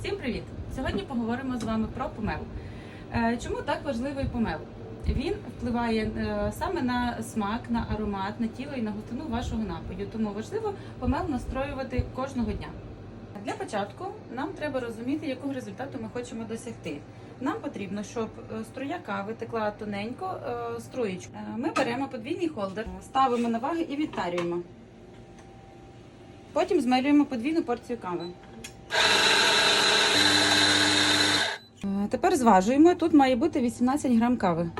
Всім привіт! Сьогодні поговоримо з вами про помел. Чому так важливий помел? Він впливає е, саме на смак, на аромат, на тіло і на густину вашого напою. Тому важливо помел настроювати кожного дня. Для початку нам треба розуміти, якого результату ми хочемо досягти. Нам потрібно, щоб е, струя кави текла тоненько е, струєчку. Ми беремо подвійний холдер, ставимо на ваги і відтарюємо. Потім змелюємо подвійну порцію кави. Е, Тепер зважуємо. Тут має бути 18 грам кави.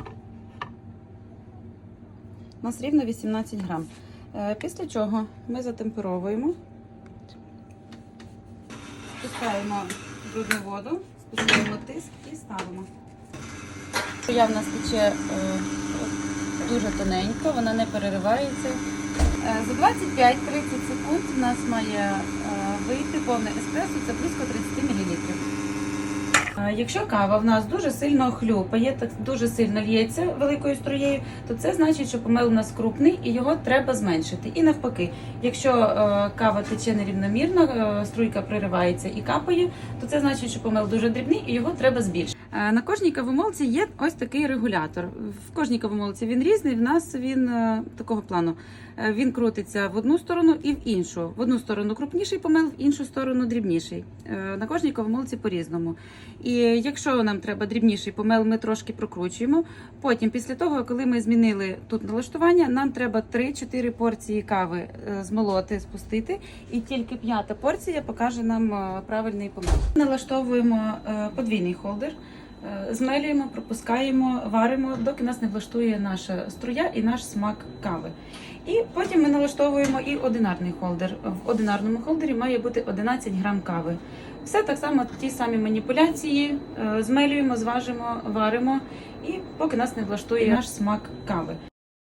У нас рівно 18 грам. Е, Після чого ми затемперовуємо, спускаємо брудну воду, спускаємо тиск і ставимо. Я в нас тече е, дуже тоненько, вона не переривається. За 25-30 секунд в нас має вийти повне еспресо, це близько 30 мл. Е, Якщо кава в нас дуже сильно хлюпає, так дуже сильно л'ється великою струєю, то це значить, що помел у нас крупний і його треба зменшити. І навпаки, якщо е, кава тече нерівномірно, е, струйка приривається і капає, то це значить, що помел дуже дрібний і його треба збільшити. Е, На кожній кавомолці є ось такий регулятор. В кожній кавомолці він різний. В нас він е, такого плану. Е, Він крутиться в одну сторону і в іншу. В одну сторону крупніший помел, в іншу сторону дрібніший. На кожній кавомолці по-різному. І якщо нам треба дрібніший помел, ми трошки прокручуємо. Потім, після того, коли ми змінили тут налаштування, нам треба 3-4 порції кави змолоти, спустити, і тільки п'ята порція покаже нам правильний помел. Налаштовуємо подвійний холдер. Е, Змелюємо, пропускаємо, варимо, доки нас не влаштує наша струя і наш смак кави. І потім ми налаштовуємо і одинарний холдер. В одинарному холдері має бути 11 грам кави. Все так само ті самі маніпуляції, е, змелюємо, зважимо, варимо, і поки нас не влаштує наш смак кави.